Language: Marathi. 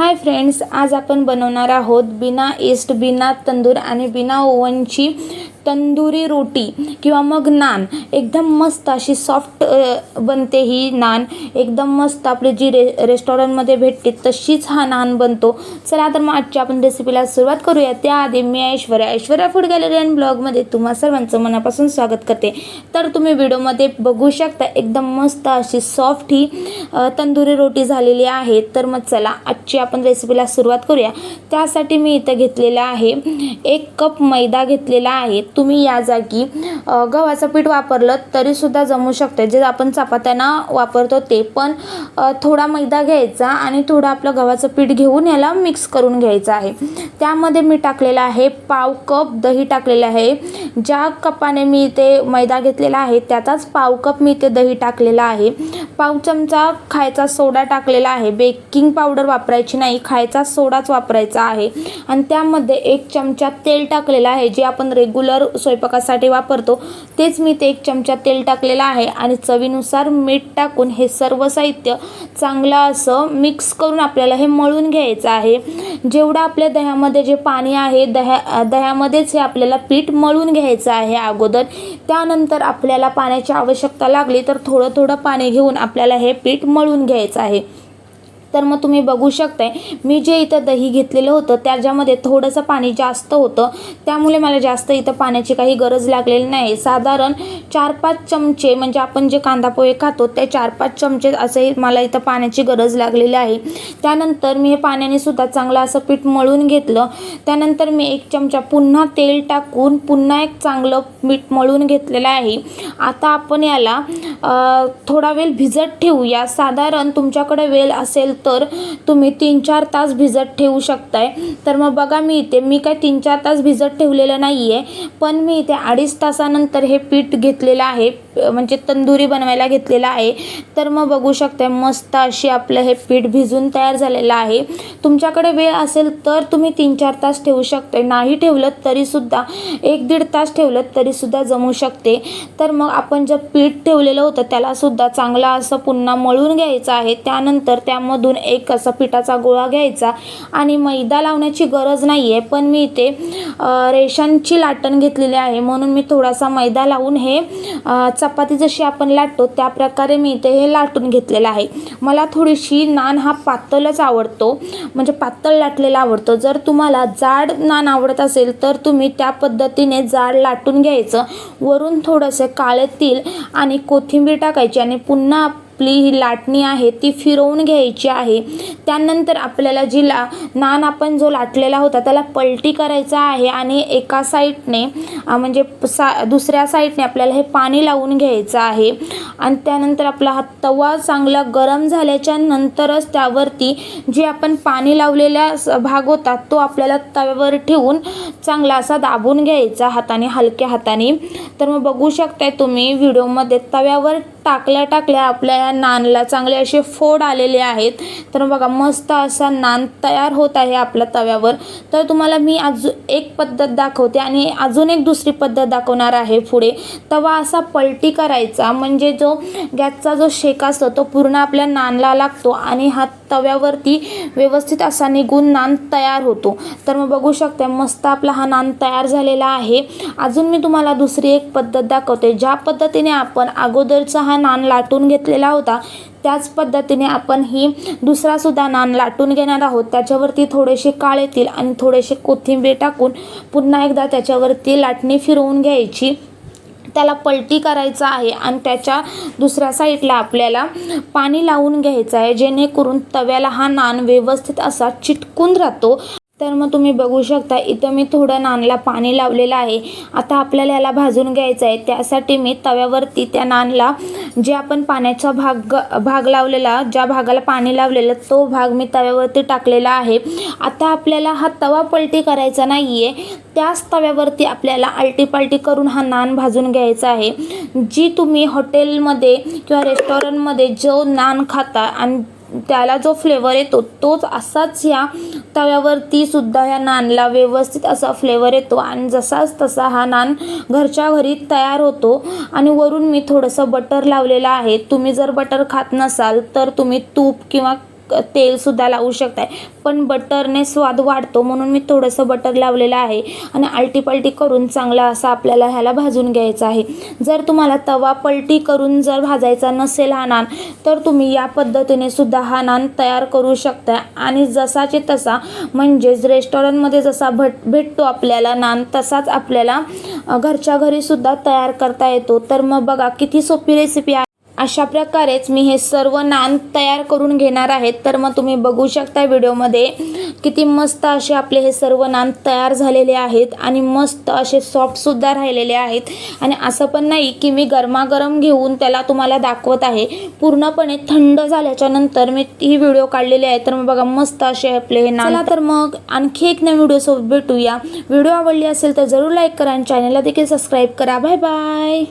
हाय फ्रेंड्स आज आपण बनवणार आहोत बिना ईस्ट बिना तंदूर आणि बिना ओव्हनची तंदुरी रोटी किंवा मग नान. एकदम मस्त अशी सॉफ्ट बनते ही नान. एकदम मस्त आपली जी रे रेस्टॉरंटमध्ये भेटते तशीच हा नान बनतो. चला तर मग आजच्या आपण रेसिपीला सुरुवात करूया. त्याआधी मी Aishwarya Aishwarya food gallery and ब्लॉगमध्ये तुम्हा सर्वांचं मनापासून स्वागत करते. तर तुम्ही व्हिडिओमध्ये बघू शकता एकदम मस्त अशी सॉफ्ट ही तंदुरी रोटी झालेली आहे. तर मग चला आजची आपण रेसिपीला सुरुवात करूया. त्यासाठी मी इथं घेतलेला आहे एक कप मैदा घेतलेला आहे. तुम्ही या जागी गव्हाचं पीठ वापरलं तरीसुद्धा जमू शकते. जे आपण चपात्यांना वापरतो ते पण थोडा मैदा घ्यायचा आणि थोडं आपलं गव्हाचं पीठ घेऊन याला मिक्स करून घ्यायचं आहे. त्यामध्ये मी टाकलेलं आहे पाव कप दही टाकलेलं आहे. ज्या कपाने मी इथे मैदा घेतलेला आहे त्याचाच पाव कप मी इथे दही टाकलेला आहे. पाव चमचा खायचा सोडा टाकलेला आहे. बेकिंग पावडर वापरायची नाही खायचा सोडाच वापरायचा आहे. आणि त्यामध्ये एक चमचा तेल टाकलेलं आहे जे आपण रेग्युलर स्वयंपाकासाठी वापरतो. तेच मी ते एक चमचा तेल टाकलेलं आहे आणि चवीनुसार मीठ टाकून हे सर्व साहित्य चांगलं असं मिक्स करून आपल्याला हे मळून घ्यायचं आहे. जेवढं आपल्या दह्यामध्ये जे पाणी आहे दह्या दह्यामध्येच हे आपल्याला पीठ मळून घ्यायचं आहे अगोदर. त्यानंतर आपल्याला पाण्याची आवश्यकता लागली तर थोडं थोडं पाणी घेऊन आपल्याला हे पीठ मळून घ्यायचं आहे. तर मग तुम्ही बघू शकताय. मी जे इथं दही घेतलेलं होतं त्याच्यामध्ये थोडंसं पाणी जास्त होतं. त्यामुळे मला जास्त इथं पाण्याची काही गरज लागलेली नाही. साधारण चार पाच चमचे म्हणजे आपण जे कांदा पोहे खातो ते चार पाच चमचे असे मला इथं पाण्याची गरज लागलेली आहे. त्यानंतर मी हे पाण्याने सुद्धा चांगलं असं पीठ मळून घेतलं. त्यानंतर मी एक चमचा पुन्हा तेल टाकून पुन्हा एक चांगलं मीठ मळून घेतलेलं आहे. आता आपण याला थोडा वेळ भिजत ठेवूया साधारण तुमच्याकडे वेळ असेल तर तुम्ही तीन चार तास भिजत ठेवू शकताय. तर मग बघा मी इथे मी काय तीन चार तास भिजत ठेवलेलं नाही आहे पण मी इथे अडीच तासानंतर हे पीठ घेतलेलं आहे. म्हणजे तंदुरी बनवायला घेतलेलं आहे. तर मग बघू शकताय मस्त अशी आपलं हे पीठ भिजून तयार झालेलं आहे. तुमच्याकडे वेळ असेल तर तुम्ही तीन चार तास ठेवू शकताय. नाही ठेवलं तरीसुद्धा एक दीड तास ठेवलं तरीसुद्धा जमू शकते. तर मग आपण जे पीठ ठेवलेलं होतं. त्यालासुद्धा चांगलं असं पुन्हा मळून घ्यायचं आहे. त्यानंतर त्यामधून एक असा पिठाचा गोळा घ्यायचा आणि मैदा लावण्याची गरज नाही आहे पण मी इथे रेषांची लाटण घेतलेली आहे. म्हणून मी थोडासा मैदा लावून हे चपाती जशी आपण लाटतो त्या प्रकारे मी इथे हे लाटून घेतलेलं आहे. मला थोडीशी नान हा पातळच आवडतो. म्हणजे पातळ लाटलेला आवडतो. जर तुम्हाला जाड नान आवडत असेल तर तुम्ही त्या पद्धतीने जाड लाटून घ्यायचं. वरून थोडंसं काळेतील आणि कोथिंबीर टाकायची आणि पुन्हा आपली ही लाटणी आहे ती फिरवून घ्यायची आहे. त्यानंतर आपल्याला जी ला नान आपण जो लाटलेला होता त्याला पलटी करायचा आहे आणि एका साईडने म्हणजे सा दुसऱ्या साईडने आपल्याला हे पाणी लावून घ्यायचं आहे. आणि त्यानंतर आपला हा तवा चांगला गरम झाल्याच्या नंतरच त्यावरती जे आपण पाणी लावलेला स- भाग होता तो आपल्याला तव्यावर ठेवून चांगला असा दाबून घ्यायचा हाताने हलक्या हाताने. तर मग बघू शकताय तुम्ही व्हिडिओमध्ये तव्यावर टाकल्या टाकल्या आपल्या या नानला चांगले असे फोड आलेले आहेत. तर बघा मस्त असा नान तयार होत आहे आपल्या तव्यावर. तर तुम्हाला मी अजून एक पद्धत दाखवते आणि अजून एक दुसरी पद्धत दाखवणार आहे पुढे. तवा असा पलटी करायचा म्हणजे जो गॅसचा जो शेक असतो तो पूर्ण आपल्या नानला लागतो आणि हा तव्यावरती व्यवस्थित असा निघून नान तयार होतो. तर मग बघू शकते मस्त आपला हा नान तयार झालेला आहे. अजून मी तुम्हाला दुसरी एक पद्धत दाखवते. ज्या पद्धतीने आपण अगोदरचा हा नान लाटून घेतलेला होता होता. त्याच पद्धतीने आपण ही दुसरा सुद्धा नान लाटून घेणार आहोत. त्याच्यावरती थोडेसे काळेतील आणि थोडेसे कोथिंबीर टाकून पुन्हा एकदा त्याच्यावरती लाटणी फिरवून घ्यायची. त्याला पलटी करायचं आहे आणि त्याच्या दुसऱ्या साईडला आपल्याला पाणी लावून घ्यायचं आहे. जेणेकरून तव्याला हा नान व्यवस्थित असा चिटकून राहतो. तर मग तुम्ही बघू शकता इथं मी थोडं नानला पाणी लावलेलं आहे. आता आपल्याला याला भाजून घ्यायचं आहे. त्यासाठी मी तव्यावरती त्या नानला जे आपण पाण्याचा भाग भाग लावलेला ज्या भागाला पाणी लावलेलं तो भाग मी तव्यावरती टाकलेला आहे. आता आपल्याला हा तवा पलटी करायचा नाही आहे त्याच तव्यावरती आपल्याला आलटीपालटी करून हा नान भाजून घ्यायचा आहे. जी तुम्ही हॉटेलमध्ये किंवा रेस्टॉरंटमध्ये जो नान खाता आणि त्याला जो फ्लेवर येतो तोच असाच ह्या तव्यावरती सुद्धा ह्या नानला व्यवस्थित असा फ्लेवर येतो. आणि जसाच तसा हा नान घरच्या घरी तयार होतो. आणि वरून मी थोडंसं बटर लावलेलं आहे. तुम्ही जर बटर खात नसाल तर तुम्ही तूप किंवा तेलसुद्धा लावू शकताय. पण बटरने स्वाद वाढतो म्हणून मी थोडंसं बटर लावलेलं आहे. आणि आलटी पलटी करून चांगला असा आपल्याला ह्याला भाजून घ्यायचा आहे. जर तुम्हाला तवा पलटी करून जर भाजायचा नसेल हा नान तर तुम्ही या पद्धतीने सुद्धा हा नान तयार करू शकता आणि जसाचे तसा म्हणजेच रेस्टॉरंटमध्ये जसा भट भेटतो आपल्याला नान तसाच आपल्याला घरच्या घरीसुद्धा तयार करता येतो. तर मग बघा किती सोपी रेसिपी आहे. अशा प्रकारेच मी हे सर्व नान तयार करून घेणार आहेत. तर मग तुम्ही बघू शकता व्हिडिओमध्ये किती मस्त असे आपले हे सर्व नान तयार झालेले आहेत आणि मस्त असे सॉफ्टसुद्धा राहिलेले आहेत. आणि असं पण नाही की मी गरमागरम घेऊन त्याला तुम्हाला दाखवत आहे. पूर्णपणे थंड झाल्याच्यानंतर मी ही व्हिडिओ काढलेली आहे. तर मग बघा मस्त असे आपले हे नान तर मग आणखी एक नवीन व्हिडिओसोबत भेटूया. व्हिडिओ आवडली असेल तर जरूर लाईक करा आणि चॅनलला देखील सबस्क्राईब करा. Bye bye